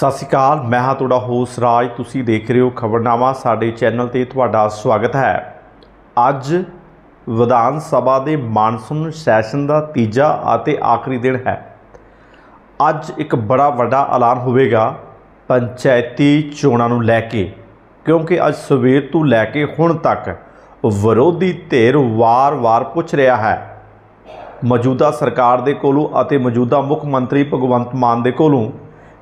ਸਤਿ ਸ਼੍ਰੀ ਅਕਾਲ, ਮੈਂ ਹਾਂ ਤੁਹਾਡਾ ਹੋਸਟ ਰਾਜ। ਤੁਸੀਂ ਦੇਖ ਰਹੇ ਹੋ ਖਬਰਨਾਮਾ, ਸਾਡੇ ਚੈਨਲ ਤੇ ਤੁਹਾਡਾ ਸਵਾਗਤ ਹੈ। ਅੱਜ ਵਿਧਾਨ ਸਭਾ ਦੇ ਮਾਨਸੂਨ ਸੈਸ਼ਨ ਦਾ ਤੀਜਾ ਅਤੇ ਆਖਰੀ ਦਿਨ ਹੈ। ਅੱਜ ਇੱਕ ਬੜਾ ਵੱਡਾ ਐਲਾਨ ਹੋਵੇਗਾ ਪੰਚਾਇਤੀ ਚੋਣਾਂ ਨੂੰ ਲੈ ਕੇ, ਕਿਉਂਕਿ ਅੱਜ ਸਵੇਰ ਤੋਂ ਲੈ ਕੇ ਹੁਣ ਤੱਕ ਵਿਰੋਧੀ ਧਿਰ ਵਾਰ-ਵਾਰ ਪੁੱਛ ਰਿਹਾ ਹੈ। ਮੌਜੂਦਾ ਸਰਕਾਰ ਦੇ ਕੋਲੋਂ ਅਤੇ ਮੌਜੂਦਾ ਮੁੱਖ ਮੰਤਰੀ ਭਗਵੰਤ ਮਾਨ ਦੇ ਕੋਲੋਂ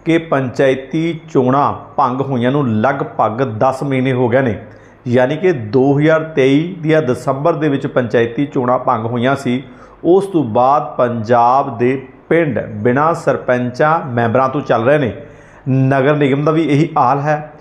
ਕਿ ਪੰਚਾਇਤੀ ਚੋਣਾਂ ਭੰਗ ਹੋਈਆਂ ਨੂੰ ਲਗਭਗ 10 ਮਹੀਨੇ ਹੋ ਗਏ ਨੇ। ਯਾਨੀ ਕਿ 2023 ਦੀਆਂ ਦਸੰਬਰ ਦੇ ਵਿੱਚ ਪੰਚਾਇਤੀ ਚੋਣਾਂ ਭੰਗ ਹੋਈਆਂ ਸੀ। ਉਸ ਤੋਂ ਬਾਅਦ ਪੰਜਾਬ ਦੇ ਪਿੰਡ ਬਿਨਾਂ ਸਰਪੰਚਾਂ ਮੈਂਬਰਾਂ ਤੋਂ ਚੱਲ ਰਹੇ ਨੇ। ਨਗਰ ਨਿਗਮ ਦਾ ਵੀ ਇਹੀ ਹਾਲ ਹੈ।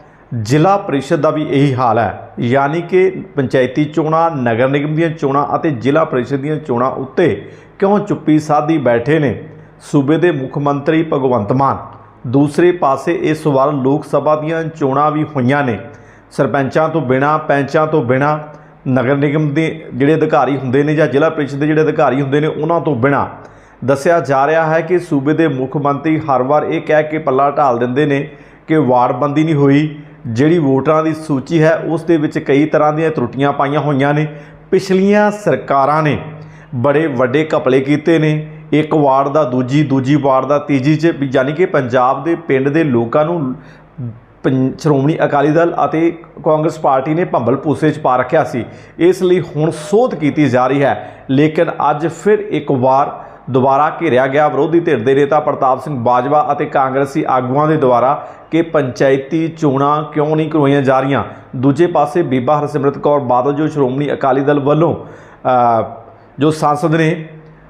ਜ਼ਿਲ੍ਹਾ ਪਰਿਸ਼ਦ ਦਾ ਵੀ ਇਹੀ ਹਾਲ ਹੈ। ਯਾਨੀ ਕਿ ਪੰਚਾਇਤੀ ਚੋਣਾਂ, ਨਗਰ ਨਿਗਮ ਦੀਆਂ ਚੋਣਾਂ ਅਤੇ ਜ਼ਿਲ੍ਹਾ ਪਰਿਸ਼ਦ ਦੀਆਂ ਚੋਣਾਂ ਉੱਤੇ ਕਿਉਂ ਚੁੱਪੀ ਸਾਧੀ ਬੈਠੇ ਨੇ? ਸੂਬੇ ਦੇ ਮੁੱਖ ਮੰਤਰੀ ਭਗਵੰਤ ਮਾਨ ਦੂਸਰੇ ਪਾਸੇ ਇਸ ਵਾਰ ਲੋਕ ਸਭਾ ਦੀਆਂ ਚੋਣਾਂ ਵੀ ਹੋਈਆਂ ਨੇ। ਸਰਪੰਚਾਂ ਤੋਂ ਬਿਨਾ, ਪੈਂਚਾਂ ਤੋਂ ਬਿਨਾ, ਨਗਰ ਨਿਗਮ ਦੇ ਜਿਹੜੇ ਅਧਿਕਾਰੀ ਹੁੰਦੇ ਨੇ ਜਾਂ ਜ਼ਿਲ੍ਹਾ ਪ੍ਰੀਸ਼ਦ ਦੇ ਜਿਹੜੇ ਅਧਿਕਾਰੀ ਹੁੰਦੇ ਨੇ, ਉਹਨਾਂ ਤੋਂ ਬਿਨਾ ਦੱਸਿਆ ਜਾ ਰਿਹਾ ਹੈ ਕਿ ਸੂਬੇ ਦੇ ਮੁੱਖ ਮੰਤਰੀ ਹਰ ਵਾਰ ਇਹ ਕਹਿ ਕੇ ਪੱਲਾ ਢਾਲ ਦਿੰਦੇ ਨੇ ਕਿ ਵਾਰਡਬੰਦੀ ਨਹੀਂ ਹੋਈ। ਜਿਹੜੀ ਵੋਟਰਾਂ ਦੀ ਸੂਚੀ ਹੈ, ਉਸ ਦੇ ਵਿੱਚ ਕਈ ਤਰ੍ਹਾਂ ਦੀਆਂ ਤਰੁੱਟੀਆਂ ਪਾਈਆਂ ਹੋਈਆਂ ਨੇ। ਪਿਛਲੀਆਂ ਸਰਕਾਰਾਂ ਨੇ ਬੜੇ ਵੱਡੇ ਘਪਲੇ ਕੀਤੇ ਨੇ। ਇੱਕ ਵਾਰਡ ਦਾ, ਦੂਜੀ ਦੂਜੀ ਵਾਰਡ ਦਾ, ਤੀਜੀ ਚ ਵੀ ਯਾਨੀ ਕਿ ਪੰਜਾਬ ਦੇ ਪਿੰਡ ਦੇ ਲੋਕਾਂ ਨੂੰ ਪੰ- ਸ਼੍ਰੋਮਣੀ ਅਕਾਲੀ ਦਲ ਅਤੇ ਕਾਂਗਰਸ ਪਾਰਟੀ ਨੇ ਭੰਬਲ ਭੂਸੇ 'ਚ ਪਾ ਰੱਖਿਆ ਸੀ। ਇਸ ਲਈ ਹੁਣ ਸੋਧ ਕੀਤੀ ਜਾ ਰਹੀ ਹੈ। ਲੇਕਿਨ ਅੱਜ ਫਿਰ ਇੱਕ ਵਾਰ ਦੁਬਾਰਾ ਘੇਰਿਆ ਗਿਆ ਵਿਰੋਧੀ ਧਿਰ ਦੇ ਨੇਤਾ ਪ੍ਰਤਾਪ ਸਿੰਘ ਬਾਜਵਾ ਅਤੇ ਕਾਂਗਰਸੀ ਆਗੂਆਂ ਦੇ ਦੁਆਰਾ ਕਿ ਪੰਚਾਇਤੀ ਚੋਣਾਂ ਕਿਉਂ ਨਹੀਂ ਕਰਵਾਈਆਂ ਜਾ ਰਹੀਆਂ। ਦੂਜੇ ਪਾਸੇ ਬੀਬਾ ਹਰਸਿਮਰਤ ਕੌਰ ਬਾਦਲ ਜੋ ਸ਼੍ਰੋਮਣੀ ਅਕਾਲੀ ਦਲ ਵੱਲੋਂ ਜੋ ਸੰਸਦ ਨੇ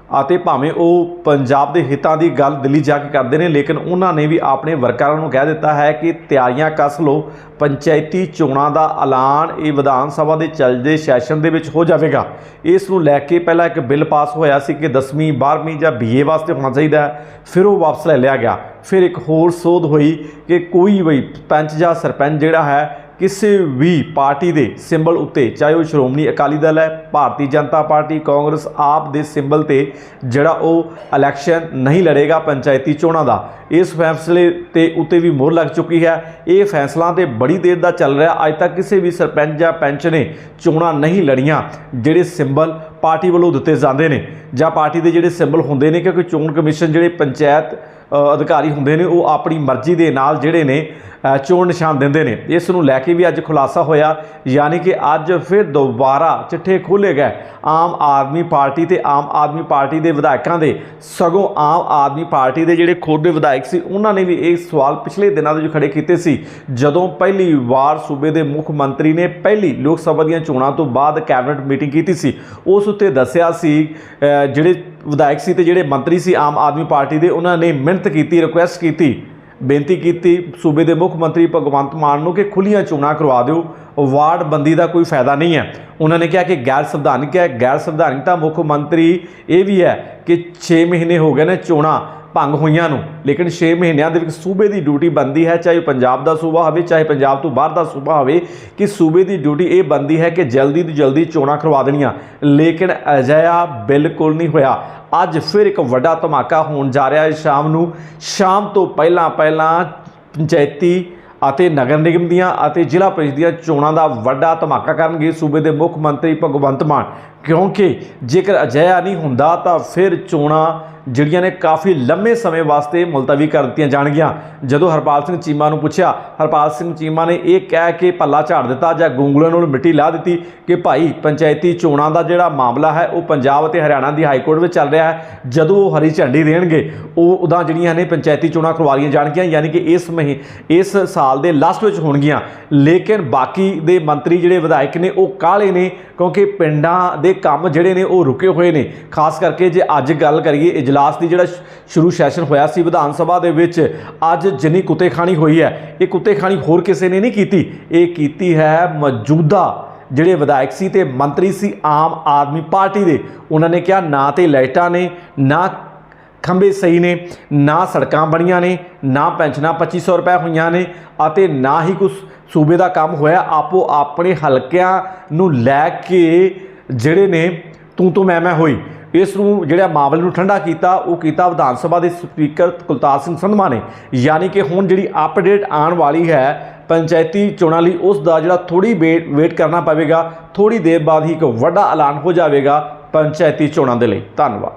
ਅਤੇ ਭਾਵੇਂ ਉਹ ਪੰਜਾਬ ਦੇ ਹਿੱਤਾਂ ਦੀ ਗੱਲ ਦਿੱਲੀ ਜਾ ਕੇ ਕਰਦੇ ਨੇ, ਲੇਕਿਨ ਉਹਨਾਂ ਨੇ ਵੀ ਆਪਣੇ ਵਰਕਰਾਂ ਨੂੰ ਕਹਿ ਦਿੱਤਾ ਹੈ ਕਿ ਤਿਆਰੀਆਂ ਕੱਸ ਲਓ, ਪੰਚਾਇਤੀ ਚੋਣਾਂ ਦਾ ਐਲਾਨ ਇਹ ਵਿਧਾਨ ਸਭਾ ਦੇ ਚੱਲਦੇ ਸੈਸ਼ਨ ਦੇ ਵਿੱਚ ਹੋ ਜਾਵੇਗਾ। ਇਸ ਨੂੰ ਲੈ ਕੇ ਪਹਿਲਾਂ ਇੱਕ ਬਿੱਲ ਪਾਸ ਹੋਇਆ ਸੀ ਕਿ 10ਵੀਂ 12ਵੀਂ ਜਾਂ ਬੀਏ ਵਾਸਤੇ ਹੋਣਾ ਚਾਹੀਦਾ ਹੈ, ਫਿਰ ਉਹ ਵਾਪਸ ਲੈ ਲਿਆ ਗਿਆ। ਫਿਰ ਇੱਕ ਹੋਰ ਸੋਧ ਹੋਈ ਕਿ ਕੋਈ ਵੀ ਪੰਚ ਜਾਂ ਸਰਪੰਚ ਜਿਹੜਾ ਹੈ ਕਿਸੇ ਵੀ ਪਾਰਟੀ ਦੇ ਸਿੰਬਲ ਉੱਤੇ, ਚਾਹੇ ਉਹ ਸ਼੍ਰੋਮਣੀ ਅਕਾਲੀ ਦਲ ਹੈ, ਭਾਰਤੀ ਜਨਤਾ ਪਾਰਟੀ, ਕਾਂਗਰਸ ਆਪ ਦੇ ਸਿੰਬਲ ਤੇ ਜਿਹੜਾ ਉਹ ਇਲੈਕਸ਼ਨ ਨਹੀਂ ਲੜੇਗਾ ਪੰਚਾਇਤੀ ਚੋਣਾਂ ਦਾ। ਇਸ ਫੈਸਲੇ ਤੇ ਉੱਤੇ ਵੀ ਮੋਹਰ ਲੱਗ ਚੁੱਕੀ ਹੈ। ਇਹ ਫੈਸਲਾ ਤੇ ਬੜੀ ਦੇਰ ਦਾ ਚੱਲ ਰਿਹਾ। ਅੱਜ ਤੱਕ ਕਿਸੇ ਵੀ ਸਰਪੰਚ ਜਾਂ ਪੈਂਚ ਨੇ ਚੋਣਾਂ ਨਹੀਂ ਲੜੀਆਂ, ਜਿਹੜੇ ਸਿੰਬਲ ਪਾਰਟੀ ਵੱਲੋਂ ਦਿੱਤੇ ਜਾਂਦੇ ਨੇ ਜਾਂ ਪਾਰਟੀ ਦੇ ਜਿਹੜੇ ਸਿੰਬਲ ਹੁੰਦੇ ਨੇ, ਕਿਉਂਕਿ ਚੋਣ ਕਮਿਸ਼ਨ ਜਿਹੜੇ ਪੰਚਾਇਤ ਅਧਿਕਾਰੀ ਹੁੰਦੇ ਨੇ, ਉਹ ਆਪਣੀ ਮਰਜ਼ੀ ਦੇ ਨਾਲ ਜਿਹੜੇ ਨੇ ਚੋਣ ਨਿਸ਼ਾਨ ਦਿੰਦੇ ਨੇ। ਇਸ ਨੂੰ ਲੈ ਕੇ ਵੀ ਅੱਜ ਖੁਲਾਸਾ ਹੋਇਆ, ਯਾਨੀ ਕਿ ਅੱਜ ਫਿਰ ਦੁਬਾਰਾ ਚਿੱਠੇ ਖੋਲ੍ਹੇ ਗਏ। ਆਮ ਆਦਮੀ ਪਾਰਟੀ ਤੇ ਆਮ ਆਦਮੀ ਪਾਰਟੀ ਦੇ ਵਿਧਾਇਕਾਂ ਦੇ, ਸਗੋਂ ਆਮ ਆਦਮੀ ਪਾਰਟੀ ਦੇ ਜਿਹੜੇ ਖੁਦ ਦੇ ਵਿਧਾਇਕ ਸੀ, ਉਹਨਾਂ ਨੇ ਵੀ ਇਹ ਸਵਾਲ ਪਿਛਲੇ ਦਿਨਾਂ ਦੇ ਵਿੱਚ ਖੜੇ ਕੀਤੇ ਸੀ। ਜਦੋਂ ਪਹਿਲੀ ਵਾਰ ਸੂਬੇ ਦੇ ਮੁੱਖ ਮੰਤਰੀ ਨੇ ਪਹਿਲੀ ਲੋਕ ਸਭਾ ਦੀਆਂ ਚੋਣਾਂ ਤੋਂ ਬਾਅਦ ਕੈਬਨਿਟ ਮੀਟਿੰਗ ਕੀਤੀ ਸੀ, ਉਸ ਉੱਤੇ ਦੱਸਿਆ ਸੀ ਜਿਹੜੇ ਵਿਧਾਇਕ ਸੀ ਤੇ ਜਿਹੜੇ ਮੰਤਰੀ ਸੀ ਆਮ ਆਦਮੀ ਪਾਰਟੀ ਦੇ, ਉਹਨਾਂ ਨੇ ਮਿਹਨਤ ਕੀਤੀ ਰਿਕੁਐਸਟ ਕੀਤੀ, ਬੇਨਤੀ ਕੀਤੀ ਸੂਬੇ ਦੇ ਮੁੱਖ ਮੰਤਰੀ ਭਗਵੰਤ ਮਾਨ ਨੂੰ ਕਿ ਖੁੱਲੀਆਂ ਚੋਣਾਂ ਕਰਵਾ ਦਿਓ, ਵਾਰਡ ਬੰਦੀ ਦਾ ਕੋਈ ਫਾਇਦਾ ਨਹੀਂ ਹੈ। ਉਹਨਾਂ ਨੇ ਕਿਹਾ ਕਿ ਗੈਰ ਸੰਵਿਧਾਨਕ ਹੈ, ਗੈਰ ਸੰਵਿਧਾਨਕਤਾ ਮੁੱਖ ਮੰਤਰੀ ਇਹ ਵੀ ਹੈ ਕਿ 6 ਮਹੀਨੇ ਹੋ ਗਏ ਨੇ ਚੋਣਾਂ ਭੰਗ ਹੋਈਆਂ ਨੂੰ, ਲੇਕਿਨ 6 ਮਹੀਨਿਆਂ ਦੇ ਵਿੱਚ ਸੂਬੇ ਦੀ ਡਿਊਟੀ ਬੰਦੀ ਹੈ, ਚਾਹੇ ਉਹ ਪੰਜਾਬ ਦਾ ਸੂਬਾ ਹੋਵੇ, ਚਾਹੇ ਪੰਜਾਬ ਤੋਂ ਬਾਹਰ ਦਾ ਸੂਬਾ ਹੋਵੇ, ਕਿ ਸੂਬੇ ਦੀ ਡਿਊਟੀ ਇਹ ਬੰਦੀ ਹੈ ਕਿ ਜਲਦੀ ਤੋਂ ਜਲਦੀ ਚੋਣਾਂ ਕਰਵਾ ਦੇਣੀਆਂ। ਲੇਕਿਨ ਅਜਿਹਾ ਬਿਲਕੁਲ ਨਹੀਂ ਹੋਇਆ। ਅੱਜ ਫਿਰ ਇੱਕ ਵੱਡਾ ਧਮਾਕਾ ਹੋਣ ਜਾ ਰਿਹਾ ਹੈ। ਸ਼ਾਮ ਨੂੰ, ਸ਼ਾਮ ਤੋਂ ਪਹਿਲਾਂ ਪਹਿਲਾਂ ਪੰਚਾਇਤੀ ਅਤੇ ਨਗਰ ਨਿਗਮ ਦੀਆਂ ਅਤੇ ਜ਼ਿਲ੍ਹਾ ਪ੍ਰੀਸ਼ਦ ਦੀਆਂ ਚੋਣਾਂ ਦਾ ਵੱਡਾ ਧਮਾਕਾ ਕਰਨਗੇ। ਸੂਬੇ ਦੇ ਮੁੱਖ ਮੰਤਰੀ ਭਗਵੰਤ ਮਾਨ ਕਿਉਂਕਿ ਜੇਕਰ ਅਜਿਹਾ ਨਹੀਂ ਹੁੰਦਾ ਤਾਂ ਫਿਰ ਚੋਣਾਂ ਜਿਹੜੀਆਂ ਨੇ ਕਾਫੀ ਲੰਮੇ ਸਮੇਂ ਵਾਸਤੇ ਮੁਲਤਵੀ ਕਰ ਦਿੱਤੀਆਂ ਜਾਣਗੀਆਂ। ਜਦੋਂ ਹਰਪਾਲ ਸਿੰਘ ਚੀਮਾ ਨੂੰ ਪੁੱਛਿਆ, ਹਰਪਾਲ ਸਿੰਘ ਚੀਮਾ ਨੇ ਇਹ ਕਹਿ ਕੇ ਪੱਲਾ ਝਾੜ ਦਿੱਤਾ ਜਾਂ ਗੁੰਗਲਾਂ ਨੂੰ ਮਿੱਟੀ ਲਾ ਦਿੱਤੀ ਕਿ ਭਾਈ ਪੰਚਾਇਤੀ ਚੋਣਾਂ ਦਾ ਜਿਹੜਾ ਮਾਮਲਾ ਹੈ, ਉਹ ਪੰਜਾਬ ਅਤੇ ਹਰਿਆਣਾ ਦੀ ਹਾਈ ਕੋਰਟ ਵਿੱਚ ਚੱਲ ਰਿਹਾ ਹੈ। ਜਦੋਂ ਉਹ ਹਰੀ ਝੰਡੀ ਦੇਣਗੇ, ਉਹ ਉਦਾਂ ਜਿਹੜੀਆਂ ਨੇ ਪੰਚਾਇਤੀ ਚੋਣਾਂ ਕਰਵਾਈਆਂ ਜਾਣਗੀਆਂ, ਯਾਨੀ ਕਿ ਇਸ ਮਹੀ, ਇਸ ਸਾਲ ਦੇ ਲਾਸਟ ਵਿੱਚ ਹੋਣਗੀਆਂ। ਲੇਕਿਨ ਬਾਕੀ ਦੇ ਮੰਤਰੀ ਜਿਹੜੇ ਵਿਧਾਇਕ ਨੇ, ਉਹ ਕਾਲੇ ਨੇ ਕਿਉਂਕਿ ਪਿੰਡਾਂ ਦੇ ਕੰਮ ਜਿਹੜੇ ਨੇ ਉਹ ਰੁਕੇ ਹੋਏ ਨੇ। ਖਾਸ ਕਰਕੇ ਜੇ ਅੱਜ ਗੱਲ ਕਰੀਏ, ਇਜਲਾਸ ਦੀ ਜਿਹੜਾ ਸ਼ੁਰੂ ਸੈਸ਼ਨ ਹੋਇਆ ਸੀ ਵਿਧਾਨ ਸਭਾ ਦੇ ਵਿੱਚ, ਅੱਜ ਜਿੰਨੀ ਕੁੱਤੇਖਾਣੀ ਹੋਈ ਹੈ, ਇਹ ਕੁੱਤੇਖਾਣੀ ਹੋਰ ਕਿਸੇ ਨੇ ਨਹੀਂ ਕੀਤੀ। ਇਹ ਕੀਤੀ ਹੈ ਮੌਜੂਦਾ ਜਿਹੜੇ ਵਿਧਾਇਕ ਸੀ ਤੇ ਮੰਤਰੀ ਸੀ ਆਮ ਆਦਮੀ ਪਾਰਟੀ ਦੇ। ਉਹਨਾਂ ਨੇ ਕਿਹਾ ਨਾ ਤੇ ਲਾਈਟਾਂ ਨੇ, ਨਾ ਖੰਭੇ ਸਹੀ ਨੇ, ਨਾ ਸੜਕਾਂ ਬਣੀਆਂ ਨੇ, ਨਾ ਪੈਨਸ਼ਨਾਂ 2500 ਰੁਪਏ ਹੋਈਆਂ ਨੇ ਅਤੇ ਨਾ ਹੀ ਕੁਝ ਸੂਬੇ ਦਾ ਕੰਮ ਹੋਇਆ। ਆਪੋ ਆਪਣੇ ਹਲਕਿਆਂ ਨੂੰ ਲੈ ਕੇ ਜਿਹੜੇ ਨੇ ਤੂੰ ਤੂੰ ਮੈਂ ਮੈਂ ਹੋਈ। ਇਸ ਨੂੰ ਜਿਹੜਾ ਮਾਮਲੇ ਨੂੰ ਠੰਡਾ ਕੀਤਾ, ਉਹ ਕੀਤਾ ਵਿਧਾਨ ਸਭਾ ਦੇ ਸਪੀਕਰ ਕੁਲਤਾਰ ਸਿੰਘ ਸੰਧਮਾ ਨੇ। ਯਾਨੀ ਕਿ ਹੁਣ ਜਿਹੜੀ ਅਪਡੇਟ ਆਉਣ ਵਾਲੀ ਹੈ, ਪੰਚਾਇਤੀ ਚੋਣਾਂ ਲਈ ਉਸ ਦਾ ਜਿਹੜਾ ਥੋੜੀ ਵੇਟ ਕਰਨਾ ਪਵੇਗਾ। ਥੋੜੀ ਦੇਰ ਬਾਅਦ ਹੀ ਇੱਕ ਵੱਡਾ ਐਲਾਨ ਹੋ ਜਾਵੇਗਾ ਪੰਚਾਇਤੀ ਚੋਣਾਂ ਦੇ ਲਈ। ਧੰਨਵਾਦ।